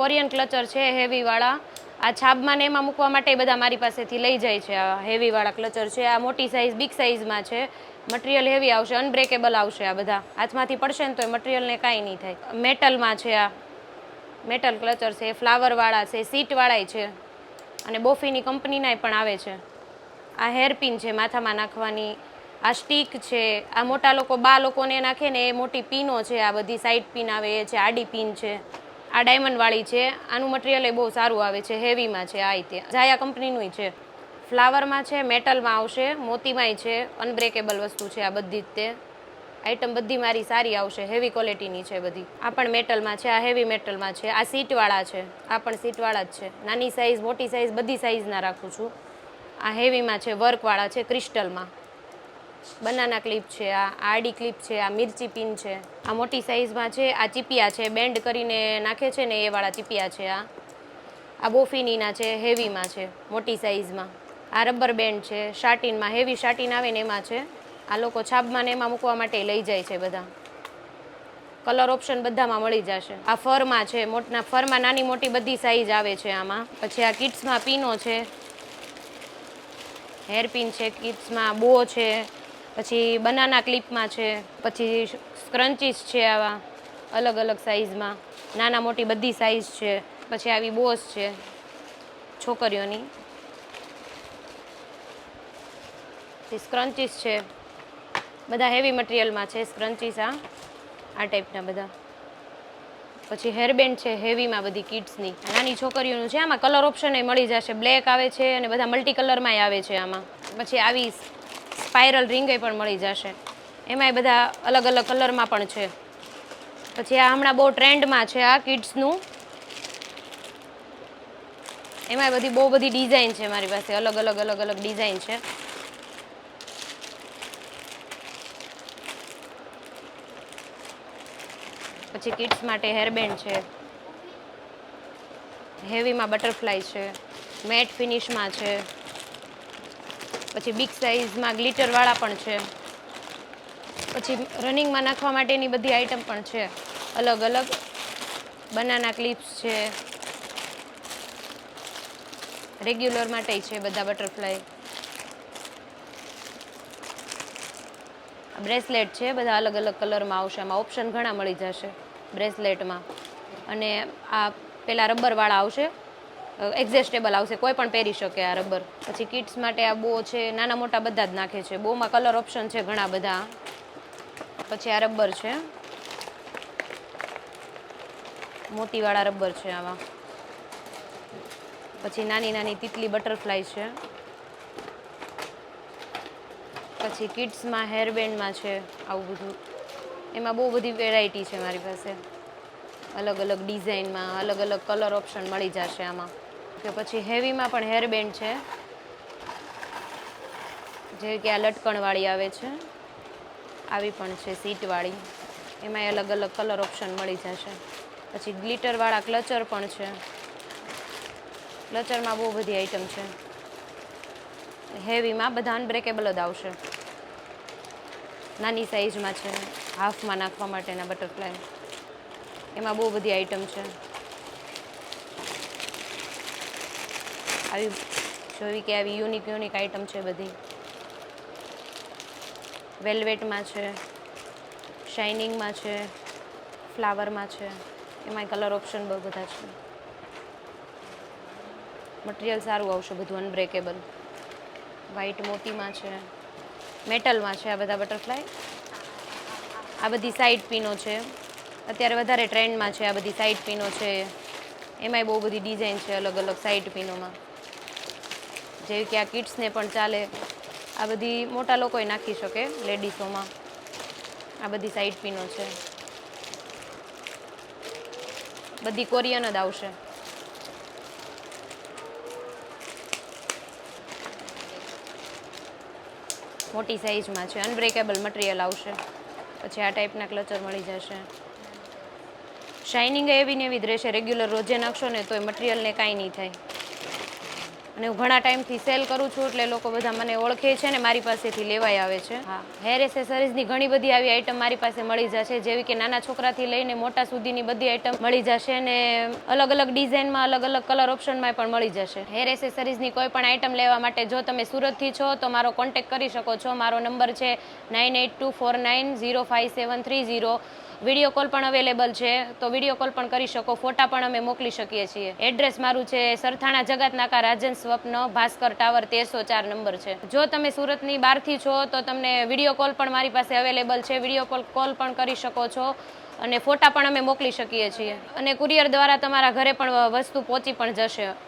Korean culture છે, હેવીવાળા. આ છાબમાં ને એમાં મૂકવા માટે બધા મારી પાસેથી લઈ જાય છે, આ હેવીવાળા ક્લચર છે. આ મોટી સાઇઝ બિગ સાઇઝમાં છે. મટીરિયલ હેવી આવશે અનબ્રેકેબલ આવશે આ બધા. હાથમાંથી પડશે ને તો એ મટીરિયલને કાંઈ નહીં થાય. મેટલમાં છે આ. મેટલ ક્લચર છે ફ્લાવરવાળા છે સીટવાળાય છે. અને બોફીની કંપનીનાય પણ આવે છે. આ હેરપિન છે માથામાં નાખવાની. આ સ્ટીક છે. આ મોટા લોકો, બા લોકોને નાખે ને એ મોટી પીનો છે, આ બધી સાઈડ પીન આવે, એ છે, આડી પીન છે. આ ડાયમંડવાળી છે. આનું મટીરિયલ બહુ સારું આવે છે. હેવીમાં છે આ રીતે. જાયા કંપનીનું છે. ફ્લાવરમાં છે મેટલમાં આવશે, મોતીમાંય છે અનબ્રેકેબલ વસ્તુ છે આ બધી જ તે. આઈટમ બધી મારી સારી આવશે. હેવી ક્વોલિટીની છે બધી. આ પણ મેટલમાં છે, આ હેવી મેટલમાં છે. આ સીટવાળા છે. આ પણ સીટવાળા જ છે. નાની સાઇઝ મોટી સાઇઝ બધી સાઇઝના રાખું છું. આ હેવીમાં છે વર્કવાળા છે ક્રિસ્ટલમાં બનાના ક્લિપ છે, આ આડી ક્લિપ છે, આ મિર્ચી પિન છે, આ મોટી સાઇઝમાં છે, આ ચીપિયા છે, બેન્ડ કરીને નાખે છે ને એવાળા ચીપિયા છે આ. આ બોફિનીના છે, હેવીમાં છે, મોટી સાઇઝમાં આ રબર બેન્ડ છે શાટીનમાં હેવી શાટીન આવે ને એમાં છે. આ લોકો છાબમાં ને એમાં મૂકવા માટે લઈ જાય છે બધા. કલર ઓપ્શન બધામાં મળી જશે. આ ફરમાં છે, મોટના ફરમાં નાની મોટી બધી સાઇઝ આવે છે આમાં. પછી આ કિડ્સમાં પીનો છે. હેરપિન છે, કિડ્સમાં બો છે. પછી બનાના ક્લિપમાં છે, પછી સ્ક્રન્ચીસ છે આવા અલગ અલગ સાઇઝમાં નાના મોટી બધી સાઇઝ છે, પછી આવી બોસ છે, છોકરીઓની. સ્ક્રન્ચીસ છે, બધા હેવી મટીરિયલમાં છે સ્ક્રન્ચીસ આ આ ટાઈપના બધા. પછી હેરબેન્ડ છે હેવીમાં બધી કિડ્સની નાની છોકરીઓનું છે, આમાં કલર ઓપ્શન મળી જશે. બ્લેક આવે છે અને બધા મલ્ટી કલરમાંય આવે છે આમાં. પછી આવી સ્પાઇરલ રિંગે પણ મળી જશે. એમાંય બધા અલગ અલગ કલરમાં પણ છે. પછી આ હમણાં બહુ ટ્રેન્ડમાં છે આ કિડ્સનું. એમાંય બધી બહુ બધી ડિઝાઇન છે મારી પાસે. અલગ અલગ અલગ અલગ ડિઝાઇન છે. પછી કિડ્સ માટે હેરબેન્ડ છે. હેવીમાં બટરફ્લાય છે. મેટ ફિનિશમાં છે. પછી બિગ સાઇઝમાં ગ્લિટરવાળા પણ છે. પછી રનિંગમાં નાખવા માટેની બધી આઈટમ પણ છે. અલગ અલગ. બનાના ક્લિપ્સ છે. રેગ્યુલર માટે છે બધા બટરફ્લાય બ્રેસલેટ છે, બધા અલગ અલગ કલરમાં આવશે. આમાં ઓપ્શન ઘણા મળી જશે બ્રેસલેટમાં અને આ પેલા રબરવાળા આવશે. એક્ઝેસ્ટેબલ આવશે, કોઈ પણ પહેરી શકે આ રબર પછી કિડ્સ માટે આ બો છે, નાના મોટા બધા જ નાખે છે. બોમાં કલર ઓપ્શન છે ઘણા બધા. પછી આ રબર છે. મોતીવાળા રબર છે આવા. પછી નાની નાની તિતલી બટરફ્લાય છે. પછી કિડ્સમાં હેરબેન્ડમાં છે આવું બધું. એમાં બહુ બધી વેરાયટી છે મારી પાસે. અલગ અલગ ડિઝાઇનમાં અલગ અલગ કલર ઓપ્શન મળી જશે આમાં. કે પછી હેવીમાં પણ હેરબેન્ડ છે. જેવી કે આ લટકણવાળી આવે છે. આવી પણ છે સીટવાળી. એમાંય અલગ અલગ કલર ઓપ્શન મળી જશે. પછી ગ્લિટરવાળા ક્લચર પણ છે. ક્લચરમાં બહુ બધી આઈટમ છે. હેવીમાં બધા અનબ્રેકેબલ જ આવશે. નાની સાઈઝમાં છે. હાફમાં નાખવા માટેના બટરફ્લાય. એમાં બહુ બધી આઈટમ છે. આવી જોવી કે આવી યુનિક યુનિક આઈટમ છે બધી. વેલ્વેટમાં છે શાઇનિંગમાં છે ફ્લાવરમાં છે. એમાંય કલર ઓપ્શન બહુ બધા છે. મટીરિયલ સારું આવશે બધું અનબ્રેકેબલ વ્હાઇટ મોતીમાં છે મેટલમાં છે આ બધા બટરફ્લાય આ બધી સાઈડ પીનો છે. અત્યારે વધારે ટ્રેન્ડમાં છે આ બધી સાઇડ પીનો છે. એમાંય બહુ બધી ડિઝાઇન છે અલગ અલગ સાઇડ પીનોમાં જેવી કે આ કિડ્સને પણ ચાલે. આ બધી મોટા લોકોય નાખી શકે લેડીઝોમાં આ બધી સાઈડ પીનો છે. બધી કોરિયન જ આવશે. મોટી સાઇઝમાં છે. અનબ્રેકેબલ મટીરિયલ આવશે. પછી આ ટાઈપના ક્લચર મળી જશે. શાઇનિંગ એવી ને એવી જ રહેશે. રેગ્યુલર રોજે નાખશો ને તો એ મટીરિયલને કાંઈ નહીં થાય. અને હું ઘણા ટાઈમથી સેલ કરું છું એટલે લોકો બધા મને ઓળખે છે ને મારી પાસેથી લેવાય આવે છે. હા હેર એસેસરીઝની ઘણી બધી આવી આઈટમ મારી પાસે મળી જશે. જેવી કે નાના છોકરાથી લઈને મોટા સુધીની બધી આઈટમ મળી જશે અને અલગ અલગ ડિઝાઇનમાં અલગ અલગ કલર ઓપ્શનમાં પણ મળી જશે. હેર એસેસરીઝની કોઈ પણ આઈટમ લેવા માટે જો તમે સુરતથી છો તો મારો કોન્ટેક કરી શકો છો. મારો નંબર છે nine eight two four nine zero five seven three zero video call પણ અવેલેબલ છે. તો વીડિયો કોલ પણ કરી શકો ફોટા પણ અમે મોકલી શકીએ છીએ. એડ્રેસ મારું છે સરથાણા જગત નાકા રાજન સ્વપ્ન, ભાસ્કર ટાવર, તેરસો ચાર નંબર છે. જો તમે સુરતની બહારથી છો, તો તમને વીડિયો કોલ પણ મારી પાસે અવેલેબલ છે. વીડિયો કોલ કોલ પણ કરી શકો છો અને ફોટા પણ અમે મોકલી શકીએ છીએ. અને કુરિયર દ્વારા તમારા ઘરે પણ વસ્તુ પહોંચી પણ જશે.